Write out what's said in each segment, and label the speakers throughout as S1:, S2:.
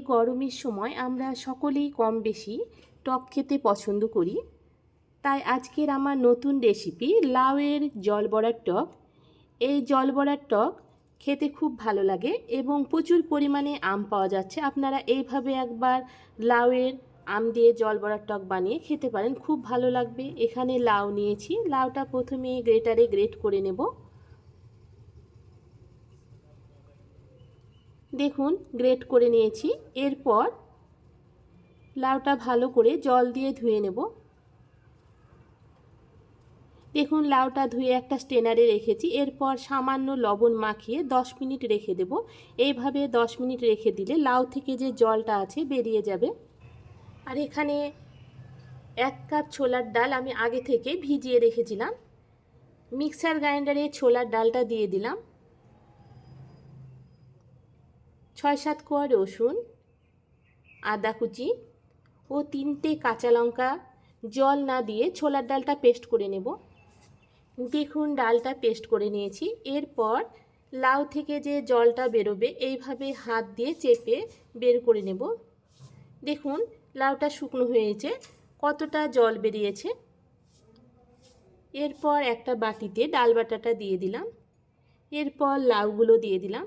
S1: গরমের সময় আমরা সকলেই কম বেশি টক খেতে পছন্দ করি। তাই আজকের আমার নতুন রেসিপি লাউয়ের জল বড়ার টক। এই জল বড়ার টক খেতে খুব ভালো লাগে এবং প্রচুর পরিমাণে আম পাওয়া যাচ্ছে। আপনারা এইভাবে একবার লাউয়ের আম দিয়ে জল বড়ার টক বানিয়ে খেতে পারেন, খুব ভালো লাগবে। এখানে লাউ নিয়েছি। লাউটা প্রথমে গ্রেটারে গ্রেট করে নেব। দেখুন গ্রেট করে নিয়েছি। এরপর লাউটা ভালো করে জল দিয়ে ধুয়ে নেব। দেখুন, লাউটা ধুয়ে একটা স্টেনারে রেখেছি। এরপর সামান্য লবণ মাখিয়ে 10 মিনিট রেখে দেব। এইভাবে 10 মিনিট রেখে দিলে লাউ থেকে যে জলটা আছে বেরিয়ে যাবে। আর এখানে এক কাপ ছোলার ডাল আমি আগে থেকে ভিজিয়ে রেখেছিলাম। মিক্সার গ্রাইন্ডারে ছোলার ডালটা দিয়ে দিলাম। ছয় সাত কোয়া রসুন, আদা কুচি ও তিনটে কাঁচা লঙ্কা। জল না দিয়ে ছোলার ডালটা পেস্ট করে নেব। দেখুন, ডালটা পেস্ট করে নিয়েছি। এরপর লাউ থেকে যে জলটা বেরোবে, এইভাবে হাত দিয়ে চেপে বের করে নেব। দেখুন, লাউটা শুকনো হয়েছে, কতটা জল বেরিয়েছে। এরপর একটা বাটিতে ডাল বাটাটা দিয়ে দিলাম। এরপর লাউগুলো দিয়ে দিলাম।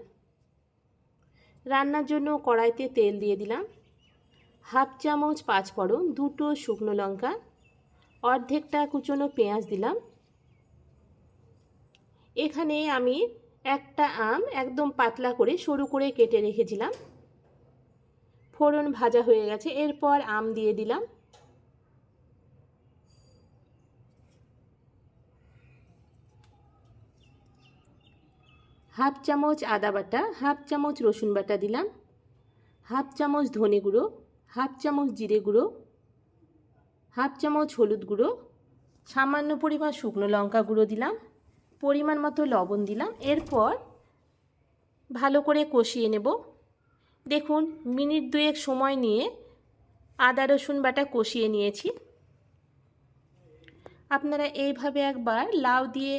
S1: রান্নার জন্য কড়াইতে তেল দিয়ে দিলাম। হাফ চামচ পাঁচফোড়ন দুটো শুকনো লঙ্কা, অর্ধেকটা কুচনো পেঁয়াজ দিলাম। এখানে আমি একটা আম একদম পাতলা করে সরু করে কেটে রেখেছিলাম। ফোড়ন ভাজা হয়ে গেছে, এরপর আম দিয়ে দিলাম। হাফ চামচ আদা বাটা, হাফ চামচ রসুন বাটা দিলাম, হাফ চামচ ধনে গুঁড়ো, হাফ চামচ জিরে গুঁড়ো, হাফ চামচ হলুদ গুঁড়ো, সামান্য পরিমাণ শুকনো লঙ্কা গুঁড়ো দিলাম, পরিমাণ মতো লবণ দিলাম, এরপর ভালো করে কষিয়ে নেব। দেখুন, মিনিট দুয়েক সময় নিয়ে আদা রসুন বাটা কষিয়ে নিয়েছি। আপনারা এইভাবে একবার লাউ দিয়ে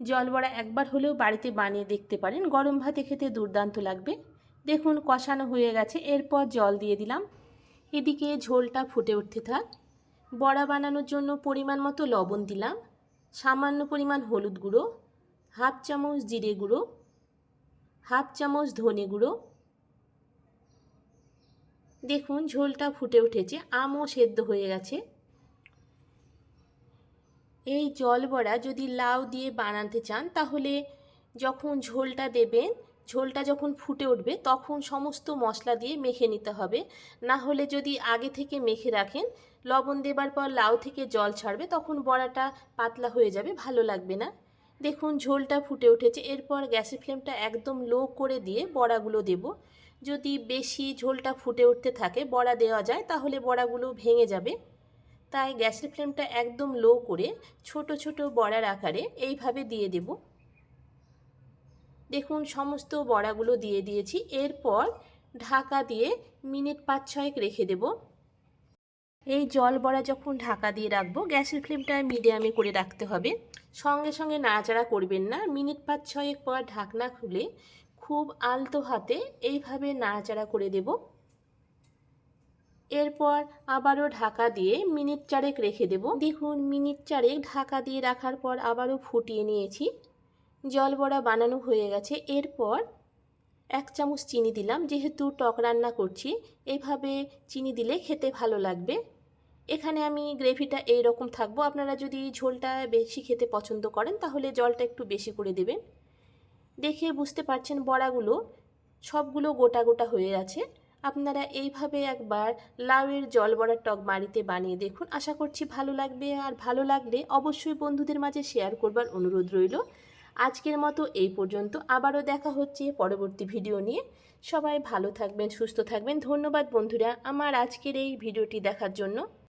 S1: জল বড়া একবার হলেও বাড়িতে বানিয়ে দেখতে পারেন। গরম ভাতে খেতে দুর্দান্ত লাগবে। দেখুন, কষানো হয়ে গেছে। এরপর জল দিয়ে দিলাম। এদিকে ঝোলটা ফুটে উঠতে থাক। বড়া বানানোর জন্য পরিমাণ মতো লবণ দিলাম। সামান্য পরিমাণ হলুদ গুঁড়ো, হাফ চামচ জিরে গুঁড়ো, হাফ চামচ ধনে গুঁড়ো। দেখুন, ঝোলটা ফুটে উঠেছে। আমও সেদ্ধ হয়ে গেছে। এই জল বড়া যদি লাউ দিয়ে বানাতে চান, তাহলে যখন ঝোলটা দেবেন, ঝোলটা যখন ফুটে উঠবে, তখন সমস্ত মশলা দিয়ে মেখে নিতে হবে। না হলে যদি আগে থেকে মেখে রাখেন, লবণ দেবার পর লাউ থেকে জল ছাড়বে, তখন বড়াটা পাতলা হয়ে যাবে, ভালো লাগবে না। দেখুন, ঝোলটা ফুটে উঠেছে। এরপর গ্যাসের ফ্লেমটা একদম লো করে দিয়ে বড়াগুলো দেব। যদি বেশি ঝোলটা ফুটে উঠতে থাকে, বড়া দেওয়া যায়, তাহলে বড়াগুলো ভেঙে যাবে। তাই গ্যাসের ফ্লেমটা একদম লো করে ছোট ছোট বড়ার আকারে এইভাবে দিয়ে দেব। দেখুন, সমস্ত বড়াগুলো দিয়ে দিয়েছি। এরপর ঢাকা দিয়ে মিনিট পাঁচ ছয়েক রেখে দেব। এই জল বড়া যখন ঢাকা দিয়ে রাখব, গ্যাসের ফ্লেমটা মিডিয়ামে করে রাখতে হবে। সঙ্গে সঙ্গে নাড়াচাড়া করবেন না। মিনিট পাঁচ ছয়েক পর ঢাকনা খুলে খুব আলতো হাতে এইভাবে নাড়াচাড়া করে দেবো। এরপর আবারও ঢাকা দিয়ে মিনিট চারেক রেখে দেব। দেখুন, মিনিট চারেক ঢাকা দিয়ে রাখার পর আবারও ফুটিয়ে নিয়েছি। জল বড়া বানানো হয়ে গেছে। এরপর এক চামচ চিনি দিলাম। যেহেতু টক রান্না করছি এইভাবে চিনি দিলে খেতে ভালো লাগবে। এখানে আমি গ্রেভিটা এই রকম থাকব। আপনারা যদি ঝোলটা বেশি খেতে পছন্দ করেন, তাহলে জলটা একটু বেশি করে দেবেন। দেখে বুঝতে পারছেন বড়াগুলো সবগুলো গোটা গোটা হয়ে আছে। আপনারা এইভাবে একবার লাউয়ের জল বড়ার টক বাড়িতে বানিয়ে দেখুন। আশা করছি ভালো লাগবে আর ভালো লাগলে অবশ্যই বন্ধুদের মাঝে শেয়ার করবার অনুরোধ রইল। আজকের মতো এই পর্যন্ত। আবারও দেখা হচ্ছে পরবর্তী ভিডিও নিয়ে। সবাই ভালো থাকবেন, সুস্থ থাকবেন। ধন্যবাদ বন্ধুরা। আমার আজকের এই ভিডিওটি দেখার জন্য।